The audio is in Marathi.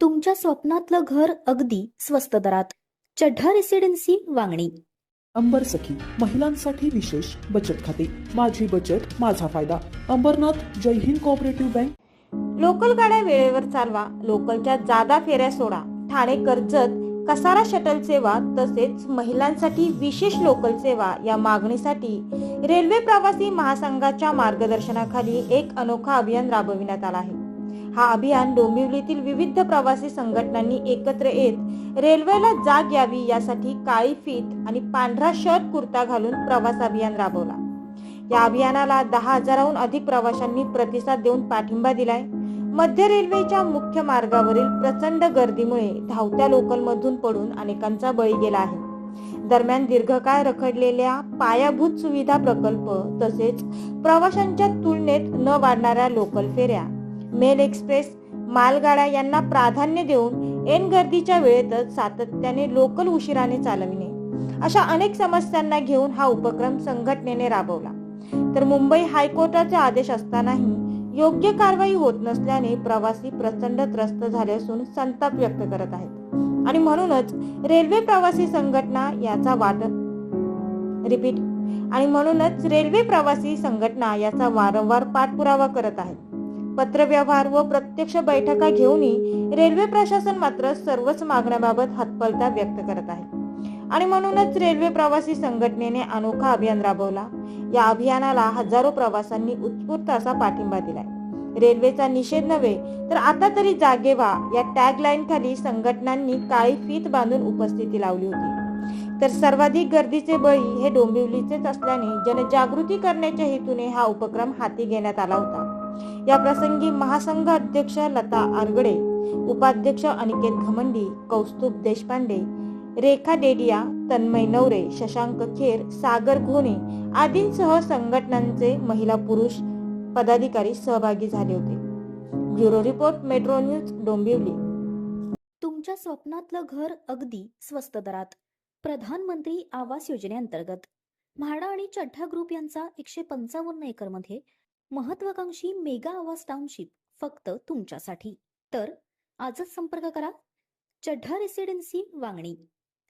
तुमच्या स्वप्नातलं घर अगदी स्वस्त दरात. चढ्ढा रेसिडेन्सी वांगणी. अंबर सखी महिलांसाठी विशेष बचत खाते. माझी बचत माझा फायदा. Ambernath Jai Hind cooperative bank. Local गाड्या वेळेवर चालवा. लोकलच्या जादा फेऱ्या सोडा. ठाणे कर्जत कसारा शटल सेवा तसेच महिलांसाठी विशेष लोकल सेवा या मागणीसाठी रेल्वे प्रवासी महासंघाच्या मार्गदर्शनाखाली एक अनोखा अभियान राबविण्यात आला आहे. हा अभियान डोंबिवलीतील विविध प्रवासी संघटनांनी एकत्र येत रेल्वेला जाग यावी यासाठी काळी फीत आणि पांढरा शर्ट कुर्ता घालून प्रवास अभियान राबवला. या अभियानाला दहा हजाराहून अधिक प्रवाशांनी प्रतिसाद देऊन पाठिंबा दिलाय. मध्य रेल्वेच्या मुख्य मार्गावरील प्रचंड गर्दीमुळे धावत्या लोकलमधून पडून अनेकांचा बळी गेला आहे. दरम्यान दीर्घकाळ रखडलेल्या पायाभूत सुविधा प्रकल्प तसेच प्रवाशांच्या तुलनेत न वाढणाऱ्या लोकल फेऱ्या मेल एक्सप्रेस मालगाड्या यांना प्राधान्य देऊन एन गर्दीच्या वेळेतच सातत्याने लोकल उशिराने चालविणे अशा अनेक समस्यांना घेऊन हा उपक्रम संघटनेने राबवला. तर मुंबई हायकोर्टाचे आदेश असतानाही योग्य कारवाई होत नसल्याने प्रवासी प्रचंड त्रस्त झाले असून संताप व्यक्त करत आहेत. आणि म्हणूनच रेल्वे प्रवासी संघटना याचा वाद रिपीट. आणि म्हणूनच रेल्वे प्रवासी संघटना याचा वारंवार पाठपुरावा करत आहेत. पत्रव्यवहार व प्रत्यक्ष बैठका घेऊनही रेल्वे प्रशासन मात्र सर्वच मागण्याबाबत हतपलता व्यक्त करत आहे. आणि म्हणूनच रेल्वे प्रवासी संघटनेने अनोखा अभियान राबवला. या अभियानाला हजारो प्रवाशांनी उत्स्फूर्त असा पाठिंबा दिलाय. रेल्वेचा निषेध नव्हे तर आता तरी जागे व्हा या टॅग लाईन खाली संघटनांनी काळी फीत बांधून उपस्थिती लावली होती. तर सर्वाधिक गर्दीचे बळी हे डोंबिवलीचेच असल्याने जनजागृती करण्याच्या हेतूने हा उपक्रम हाती घेण्यात आला होता. या प्रसंगी महासंघ अध्यक्ष लता आरगडे उपाध्यक्ष अनिकेत घमंडी कौस्तुभ देशपांडे रेखा डेडिया तन्मय नवरे शशांक खेर सागर घोणे आदींसह संघटनांचे महिला पुरुष पदाधिकारी सहभागी झाले होते. Bureau report Metro News Dombivli. तुमच्या स्वप्नातलं घर अगदी स्वस्त दरात. प्रधानमंत्री आवास योजनेअंतर्गत. म्हाडा आणि चड्ढा ग्रुप यांचा एकशे पंचावन्न एकरमध्ये महत्वाकांक्षी मेगा आवास टाउनशिप फक्त तुमच्यासाठी. तर आजच संपर्क करा. चड्ढा रेसिडेन्सी वांगणी.